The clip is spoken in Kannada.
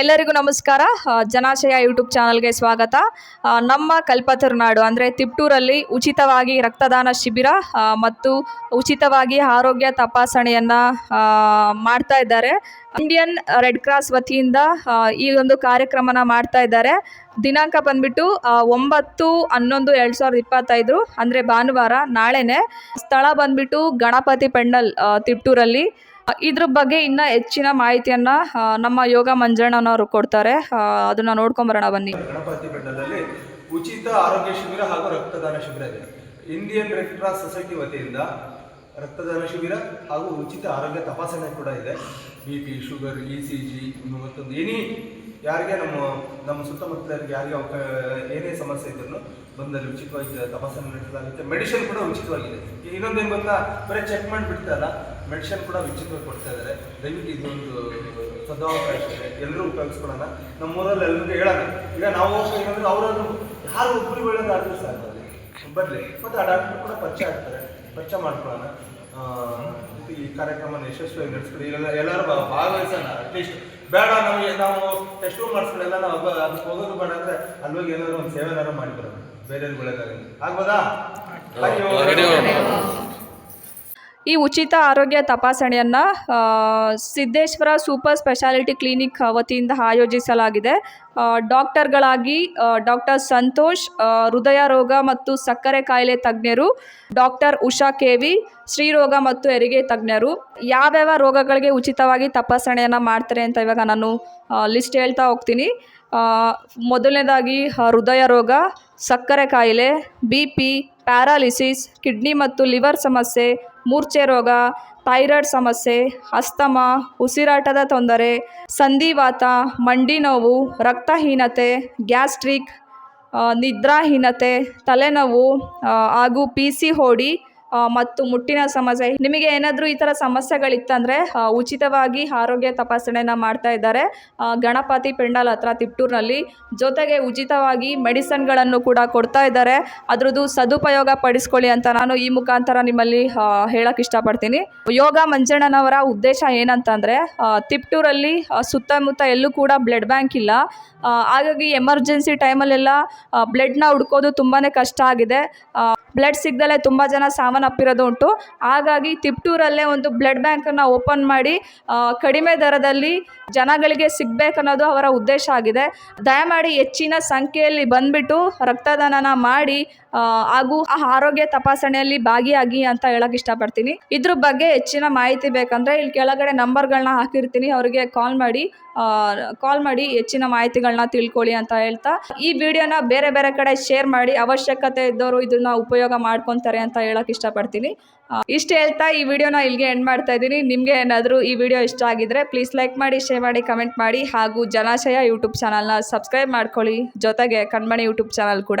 ಎಲ್ಲರಿಗೂ ನಮಸ್ಕಾರ. ಜನಾಶಯ ಯೂಟ್ಯೂಬ್ ಚಾನಲ್ಗೆ ಸ್ವಾಗತ. ನಮ್ಮ ಕಲ್ಪತರುನಾಡು ಅಂದರೆ ತಿಪ್ಟೂರಲ್ಲಿ ಉಚಿತವಾಗಿ ರಕ್ತದಾನ ಶಿಬಿರ ಮತ್ತು ಉಚಿತವಾಗಿ ಆರೋಗ್ಯ ತಪಾಸಣೆಯನ್ನು ಮಾಡ್ತಾ ಇದ್ದಾರೆ. ಇಂಡಿಯನ್ ರೆಡ್ ಕ್ರಾಸ್ ವತಿಯಿಂದ ಈ ಒಂದು ಕಾರ್ಯಕ್ರಮನ ಮಾಡ್ತಾ ಇದ್ದಾರೆ. ದಿನಾಂಕ ಬಂದ್ಬಿಟ್ಟು ಒಂಬತ್ತು, ಹನ್ನೊಂದು, ಎರಡು ಸಾವಿರದ ಇಪ್ಪತ್ತೈದು, ಅಂದರೆ ಭಾನುವಾರ, ನಾಳೆನೇ ಸ್ಥಳ ಬಂದ್ಬಿಟ್ಟು ಗಣಪತಿ ಪೆಂಡಲ್ ತಿಪ್ಟೂರಲ್ಲಿ. ಇದ್ರ ಬಗ್ಗೆ ಇನ್ನ ಹೆಚ್ಚಿನ ಮಾಹಿತಿಯನ್ನ ನಮ್ಮ ಯೋಗ ಮಂಜಣ್ಣನವರು ಕೊಡ್ತಾರೆ. ಅದನ್ನ ನೋಡ್ಕೊಂಬರೋಣ ಬನ್ನಿ. ಗಣಪತಿ ಪೆಂಡಲ್ ಉಚಿತ ಆರೋಗ್ಯ ಶಿಬಿರ ಹಾಗೂ ರಕ್ತದಾನ ಶಿಬಿರ ಇದೆ. ಇಂಡಿಯನ್ ರೆಡ್ ಕ್ರಾಸ್ ಸೊಸೈಟಿ ವತಿಯಿಂದ ರಕ್ತದಾನ ಶಿಬಿರ ಹಾಗೂ ಉಚಿತ ಆರೋಗ್ಯ ತಪಾಸಣೆ ಕೂಡ ಇದೆ. B P sugar E C G ಮತ್ತೊಂದು ಎನಿ ಯಾರಿಗೆ ನಮ್ಮ ನಮ್ಮ ಸುತ್ತಮುತ್ತಲರಿಗೆ ಯಾರಿಗೆ ಅವಕ, ಏನೇ ಸಮಸ್ಯೆ ಇದ್ರು ಬಂದಲ್ಲಿ ಉಚಿತವಾಗಿ ತಪಾಸಣೆ ನಡೆಸಲಾಗುತ್ತೆ. ಮೆಡಿಸಿನ್ ಕೂಡ ಉಚಿತವಾಗಿದೆ. ಇನ್ನೊಂದು ಇನ್ನೊಂದೇನು ಗೊತ್ತಾ? ಬರೀ ಚೆಕ್ ಮಾಡಿಬಿಡ್ತಾರಲ್ಲ ಮೆಡಿಸಿನ್ ಕೂಡ ಉಚಿತವಾಗಿ ಕೊಡ್ತಾ ಇದ್ದಾರೆ. ದಯವಿಟ್ಟು ಇದೊಂದು ಸದಾವಕಾಶ ಇದೆ. ಎಲ್ಲರೂ ಉಪಯೋಗಿಸ್ಕೊಳ್ಳೋಣ. ನಮ್ಮ ಊರಲ್ಲಿ ಎಲ್ಲರಿಗೂ ಹೇಳೋಣ. ಈಗ ನಾವು ಏನಂದ್ರೆ ಅವರನ್ನು ಯಾರು ಒಬ್ಬರು ಹೇಳೋದು ಆದರೂ ಅಲ್ಲಿ ಬರಲಿ. ಮತ್ತು ಆ ಡಾಕ್ಟರ್ ಕೂಡ ಪರಿಚಯ ಆಗ್ತಾರೆ. ಪರಿಚಯ ಮಾಡ್ಕೊಳ್ಳೋಣ. ಈ ಕಾರ್ಯಕ್ರಮನ ಯಶಸ್ವಿಯಾಗಿ ನಡೆಸ್ಕೊಡಿ. ಎಲ್ಲ, ಎಲ್ಲರೂ ಭಾಗವಹಿಸೋಣ ಅಟ್ಲೀಸ್ಟ್ ಬೇಡ ನಮಗೆ ನಾವು ಟೆಸ್ಟ್ ಮಾಡಿಸ್ಕೊಳ್ಳೆಲ್ಲ ನಾವು ಅದು- ಅದಕ್ಕೆ ಹೋಗೋದು ಬೇಡ ಅಂದ್ರೆ ಅಲ್ಲಿ ಹೋಗಿ ಏನಾದ್ರು ಒಂದು ಸೇವೆನಾರು ಏನಾದ್ರು ಬರೋಣ ಬೇರೆ ಒಳ್ಳೆದಾಗಲಿ. ಆಗ್ಬೋದಾ. ಈ ಉಚಿತ ಆರೋಗ್ಯ ತಪಾಸಣೆಯನ್ನು ಸಿದ್ದೇಶ್ವರ ಸೂಪರ್ ಸ್ಪೆಷಾಲಿಟಿ ಕ್ಲಿನಿಕ್ ವತಿಯಿಂದ ಆಯೋಜಿಸಲಾಗಿದೆ. ಡಾಕ್ಟರ್ಗಳಾಗಿ ಡಾಕ್ಟರ್ ಸಂತೋಷ್ ಹೃದಯ ರೋಗ ಮತ್ತು ಸಕ್ಕರೆ ಕಾಯಿಲೆ ತಜ್ಞರು, ಡಾಕ್ಟರ್ ಉಷಾ ಕೆವಿ ಶ್ರೀರೋಗ ಮತ್ತು ಹೆರಿಗೆ ತಜ್ಞರು. ಯಾವ್ಯಾವ ರೋಗಗಳಿಗೆ ಉಚಿತವಾಗಿ ತಪಾಸಣೆಯನ್ನು ಮಾಡ್ತಾರೆ ಅಂತ ಇವಾಗ ನಾನು ಲಿಸ್ಟ್ ಹೇಳ್ತಾ ಹೋಗ್ತೀನಿ. ಮೊದಲನೇದಾಗಿ ಹೃದಯ ರೋಗ, ಸಕ್ಕರೆ ಕಾಯಿಲೆ, ಬಿ ಪಿ ಪ್ಯಾರಾಲಿಸಿಸ್, ಕಿಡ್ನಿ ಮತ್ತು ಲಿವರ್ ಸಮಸ್ಯೆ, ಮೂರ್ಛೆ ರೋಗ, ಥೈರಾಯ್ಡ್ ಸಮಸ್ಯೆ, ಅಸ್ತಮ, ಉಸಿರಾಟದ ತೊಂದರೆ, ಸಂಧಿವಾತ, ಮಂಡಿ ನೋವು, ರಕ್ತಹೀನತೆ, ಗ್ಯಾಸ್ಟ್ರಿಕ್ ನಿದ್ರಾಹೀನತೆ, ತಲೆನೋವು ಹಾಗೂ ಪಿ ಸಿ ಓಡಿ ಮತ್ತು ಮುಟ್ಟಿನ ಸಮಸ್ಯೆ. ನಿಮಗೆ ಏನಾದರೂ ಈ ಥರ ಸಮಸ್ಯೆಗಳಿತ್ತಂದರೆ ಉಚಿತವಾಗಿ ಆರೋಗ್ಯ ತಪಾಸಣೆನ ಮಾಡ್ತಾ ಇದ್ದಾರೆ. ಗಣಪತಿ ಪೆಂಡಾಲ್ ಹತ್ರ ತಿಪ್ಟೂರಿನಲ್ಲಿ ಜೊತೆಗೆ ಉಚಿತವಾಗಿ ಮೆಡಿಸನ್ಗಳನ್ನು ಕೂಡ ಕೊಡ್ತಾ ಇದ್ದಾರೆ. ಅದರದ್ದು ಸದುಪಯೋಗ ಪಡಿಸ್ಕೊಳ್ಳಿ ಅಂತ ನಾನು ಈ ಮುಖಾಂತರ ನಿಮ್ಮಲ್ಲಿ ಹೇಳಕ್ಕೆ ಇಷ್ಟಪಡ್ತೀನಿ. ಯೋಗ ಮಂಜಣ್ಣನವರ ಉದ್ದೇಶ ಏನಂತಂದರೆ ತಿಪ್ಟೂರಲ್ಲಿ ಸುತ್ತಮುತ್ತ ಎಲ್ಲೂ ಕೂಡ ಬ್ಲಡ್ ಬ್ಯಾಂಕ್ ಇಲ್ಲ. ಹಾಗಾಗಿ ಎಮರ್ಜೆನ್ಸಿ ಟೈಮಲ್ಲೆಲ್ಲ ಬ್ಲಡ್ನ ಹುಡ್ಕೋದು ತುಂಬಾ ಕಷ್ಟ ಆಗಿದೆ. ಬ್ಲಡ್ ಸಿಗ್ದಲೇ ತುಂಬ ಜನ ಸಾವನ್ನಪ್ಪಿರೋದು ಉಂಟು. ಹಾಗಾಗಿ ತಿಪ್ಟೂರಲ್ಲೇ ಒಂದು ಬ್ಲಡ್ ಬ್ಯಾಂಕನ್ನು ಓಪನ್ ಮಾಡಿ ಕಡಿಮೆ ದರದಲ್ಲಿ ಜನಗಳಿಗೆ ಸಿಗಬೇಕನ್ನೋದು ಅವರ ಉದ್ದೇಶ ಆಗಿದೆ. ದಯಮಾಡಿ ಹೆಚ್ಚಿನ ಸಂಖ್ಯೆಯಲ್ಲಿ ಬಂದುಬಿಟ್ಟು ರಕ್ತದಾನನ ಮಾಡಿ ಹಾಗೂ ಆ ಆರೋಗ್ಯ ತಪಾಸಣೆಯಲ್ಲಿ ಭಾಗಿಯಾಗಿ ಅಂತ ಹೇಳಕ್ ಇಷ್ಟಪಡ್ತೀನಿ. ಇದ್ರ ಬಗ್ಗೆ ಹೆಚ್ಚಿನ ಮಾಹಿತಿ ಬೇಕಂದ್ರೆ ಇಲ್ಲಿ ಕೆಳಗಡೆ ನಂಬರ್ಗಳನ್ನ ಹಾಕಿರ್ತೀನಿ. ಅವರಿಗೆ ಕಾಲ್ ಮಾಡಿ ಕಾಲ್ ಮಾಡಿ ಹೆಚ್ಚಿನ ಮಾಹಿತಿಗಳನ್ನ ತಿಳ್ಕೊಳ್ಳಿ ಅಂತ ಹೇಳ್ತಾ. ಈ ವಿಡಿಯೋನ ಬೇರೆ ಬೇರೆ ಕಡೆ ಶೇರ್ ಮಾಡಿ, ಅವಶ್ಯಕತೆ ಇದ್ದವರು ಇದನ್ನ ಉಪಯೋಗ ಮಾಡ್ಕೊತಾರೆ ಅಂತ ಹೇಳಕ್ ಇಷ್ಟಪಡ್ತೀನಿ. ಇಷ್ಟು ಹೇಳ್ತಾ ಈ ವಿಡಿಯೋನ ಇಲ್ಲಿಗೆ ಎಂಡ್ ಮಾಡ್ತಾ ಇದ್ದೀನಿ. ನಿಮಗೆ ಏನಾದರೂ ಈ ವಿಡಿಯೋ ಇಷ್ಟ ಆಗಿದ್ರೆ ಪ್ಲೀಸ್ ಲೈಕ್ ಮಾಡಿ ಶೇರ್ ಮಾಡಿ ಕಮೆಂಟ್ ಮಾಡಿ. ಹಾಗೂ ಜಲಾಶಯ ಯೂಟ್ಯೂಬ್ ಚಾನಲ್ನ ಸಬ್ಸ್ಕ್ರೈಬ್ ಮಾಡ್ಕೊಳ್ಳಿ. ಜೊತೆಗೆ ಕಣ್ಮಣಿ ಯೂಟ್ಯೂಬ್ ಚಾನಲ್ ಕೂಡ.